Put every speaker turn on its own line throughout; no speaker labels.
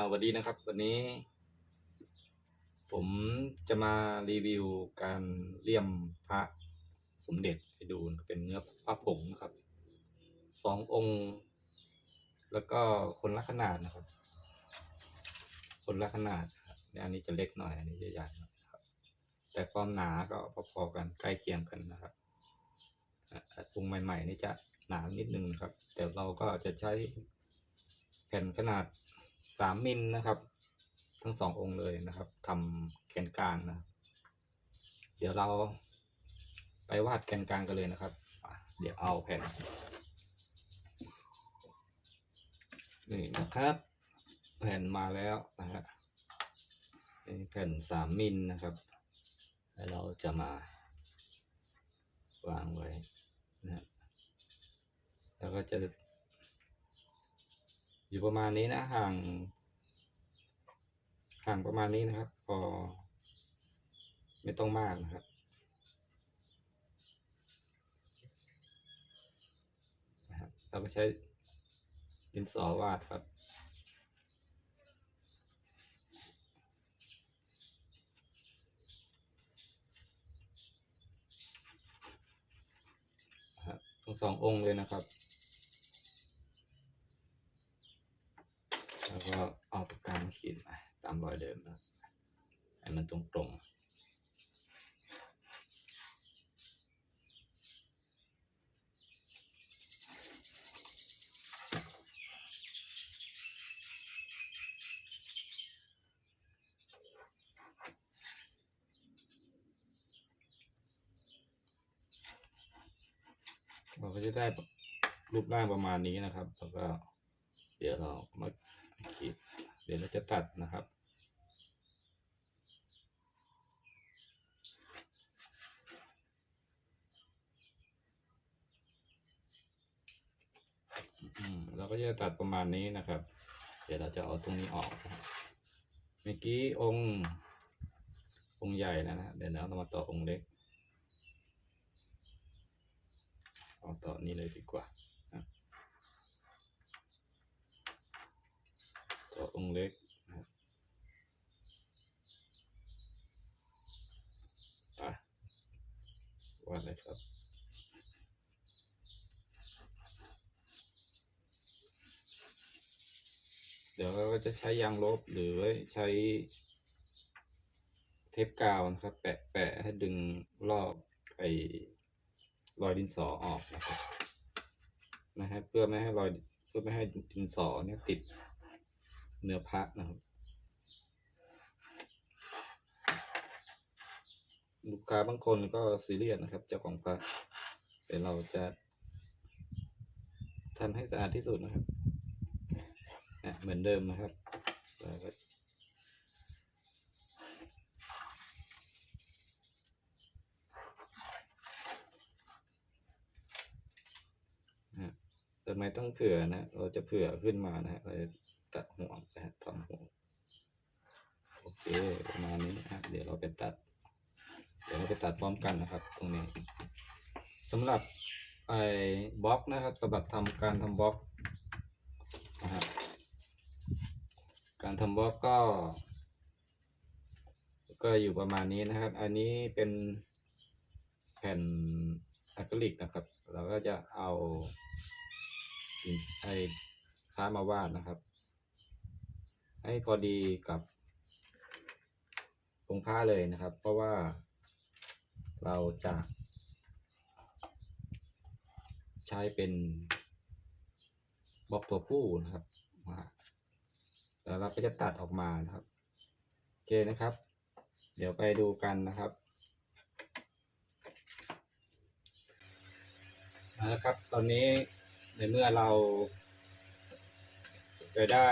าสวัสดีนะครับ วันนี้ ผมจะมารีวิวการเลี่ยมพระสมเด็จให้ดูเป็นเนื้อพระผงนะครับสององค์ แล้วก็คนละขนาดนะครับ คนละขนาดอันนี้จะเล็กหน่อย อันนี้จะใหญ่หน่อยครับ แต่ความหนาก็พอๆกันใกล้เคียงกันนะครับอะองค์ใหม่ ๆ นี่จะหนานิดนึงนะครับ แต่เราก็จะใช้แผ่นขนาด สามมิลนะครับ ทั้งสององค์เลยนะครับทำแกนกลางนะ เดี๋ยวเราไปวาดแกนกลางกันเลยนะครับ เดี๋ยวเอาแผ่นนี่นะครับ แผ่นมาแล้วนะฮะแผ่นสามมิลนะครับ แล้วเราจะมาวางไว้นะฮะแล้วก็จะ อยู่ประมาณนี้นะ ห่าง ห่างประมาณนี้นะครับ พอ ไม่ต้องมากนะครับ เราก็ใช้ดินสอวาดครับครับทั้งสององค์เลยนะครับ แล้วก็เอาปากกามาขีดมาตามรอยเดิมนะให้มันตรงตรงเราก็จะได้รูปร่างประมาณนี้นะครับ แล้วก็เดี๋ยวเรามา ขีดเดี๋ยวเราจะตัดนะครับอืมเราก็จะตัดประมาณนี้นะครับ เดี๋ยวเราจะเอาตรงนี้ออกเมื่อกี้องค์องค์ใหญ่นะนะเดี๋ยวเรามาต่อองค์เล็กเอาต่อนี้เลยดีกว่านะต่ องค์เล็กอะวาดเลยครับเดี๋ยวเราก็จะใช้ยางลบหรือใช้เทปกาวนะครับ แปะแปะให้ดึงรอบไอ้รอยดินสอออกนะครับนะฮะเพื่อไม่ให้รอยเพื่อไม่ให้ดินสอเนี่ยติด เนื้อพระนะครับ ลูกค้าบางคนก็ซีเรียสนะครับ เจ้าของพระแต่เราจะทำให้สะอาดที่สุดนะครับนะเหมือนเดิมนะครับแล้วก็นะทำไมต้องเผื่อนะ เราจะเผื่อขึ้นมานะฮะเราจะ ตัดห่วงนะฮะทำห่วงโอเคประมาณนี้นะฮะเดี๋ยวเราไปตัด เดี๋ยวเราไปตัดพร้อมกันนะครับ ตรงนี้สำหรับไอ้บล็อกนะครับสำหรับทำการทำบล็อกนะฮะการทำบล็อกก็ ก็อยู่ประมาณนี้นะครับ อันนี้เป็นแผ่นอะคริลิกนะครับ เราก็จะเอาไอ้ค้ามาวาดนะครับ ให้พอดีกับองค์ผ้าเลยนะครับ เพราะว่าเราจะใช้เป็นบล็อกตัวผู้นะครับมาแล้วเราก็จะตัดออกมานะครับโอเคนะครับ เดี๋ยวไปดูกันนะครับเอาละครับ ตอนนี้ในเมื่อเราจะได้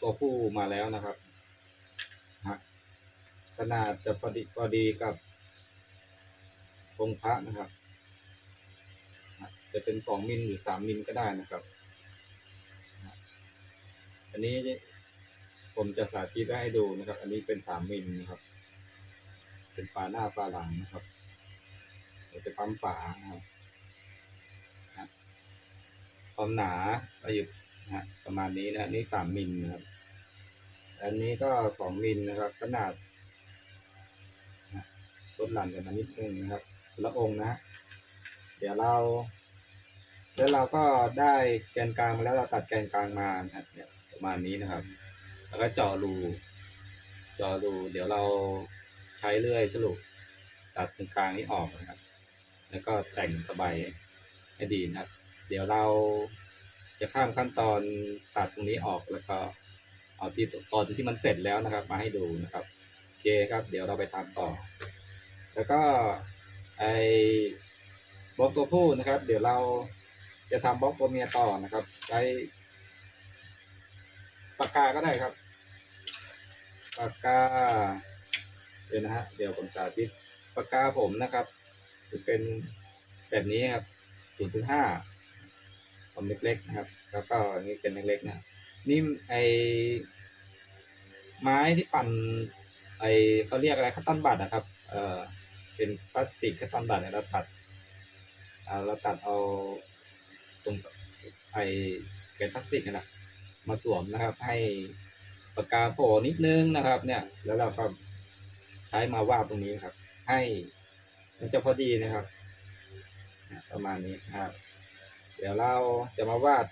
ตัวผู้มาแล้วนะครับฮะขนาดจะพอดีพอดีกับองค์พระนะครับ จะเป็นสองมิลหรือสามมิลก็ได้นะครับ อันนี้ผมจะสาธิตให้ดูนะครับ อันนี้เป็นสามมิลนะครับ เป็นฝาหน้าฝาหลังนะครับเราจะปั๊มฝานะครับความหนาเราอยู่ นะฮะประมาณนี้นะนี่สามมิลนะครับ อันนี้ก็สองมิลนะครับ ขนาดลดหลั่นกันมานิดนึงนะครับละองนะ เดี๋ยวเรา แล้วเราก็ได้แกนกลางมาแล้วเราตัดแกนกลางมานะครับประมาณนี้นะครับ แล้วก็เจาะรูเจาะรูเดี๋ยวเราใช้เลื่อยฉลุตัดตรงกลางนี้ออกนะครับ แล้วก็แต่งสบายให้ดีนะครับ เดี๋ยวเรา จะข้ามขั้นตอนตัดตรงนี้ออกแล้วก็เอาที่ตอนที่มันเสร็จแล้วนะครับ มาให้ดูนะครับโอเคครับ เดี๋ยวเราไปทำต่อ แล้วก็ไอ้บล็อกตัวผู้นะครับ เดี๋ยวเราจะทำบล็อกตัวเมียต่อนะครับ ใช้ปากกาก็ได้ครับปากกาเดี๋ยวนะฮะเดี๋ยวผมสาธิตปากกาผมนะครับ จะเป็นแบบนี้ครับ 0.5 ผมเล็กๆนะครับ แล้วก็นนี้เป็นเล็กๆนะนี่ไอไม้ที่ปั่นไอเขาเรียกอะไรคัตตันบัตนะครับ เออเป็นพลาสติกคัตตันบัตเนี่ยเราตัดเราตัดเอาตรงไอแกนพลาสติกนั่นนะมาสวมนะครับ ให้ปากกาโผล่นิดนึงนะครับ เนี่ย แล้วเราก็ใช้มาวาดตรงนี้ครับ ให้มันจะพอดีนะครับ ประมาณนี้ครับ เดี๋ยวเราจะมาวาด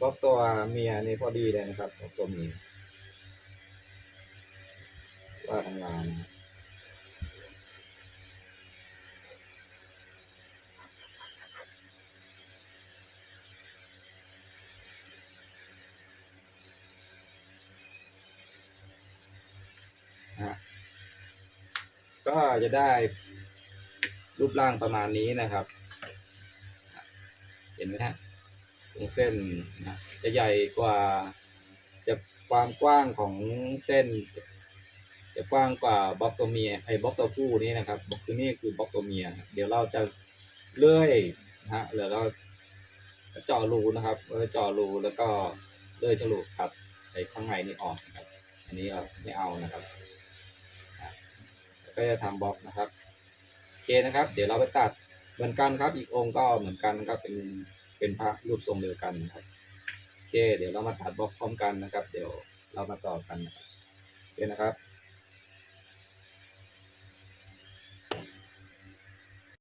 บล็อกตัวเมียนี่พอดีเลยนะครับบล็อกตัวเมียว่าทำงานนะฮะก็จะได้รูปร่างประมาณนี้นะครับ ห็นไหมฮะตรงเส้นนะจะใหญ่กว่า จะความกว้างของเส้น จะกว้างกว่าบล็อกตัวเมียไอ้บล็อกตัวผู้นี้นะครับบล็อกตัวนี้คือบล็อกตัวเมีย เดี๋ยวเราจะเลื่อยนะฮะเดี๋ยวเราเจาะรูนะครับเจาะรูแล้วก็เลื่อยฉลุตัดไอ้ข้างในนี้ออกนะครับอันนี้เราไม่เอานะครับก็จะทำบล็อกนะครับโอเคนะครับ เดี๋ยวเราไปตัด เหมือนกันครับอีกองค์ก็เหมือนกันครับเป็นเป็นพระรูปทรงเดียวกันครับโอเค เดี๋ยวเรามาตัดบล็อกพร้อมกันนะครับ เดี๋ยวเรามาต่อกันนะครับโอเคนะครับ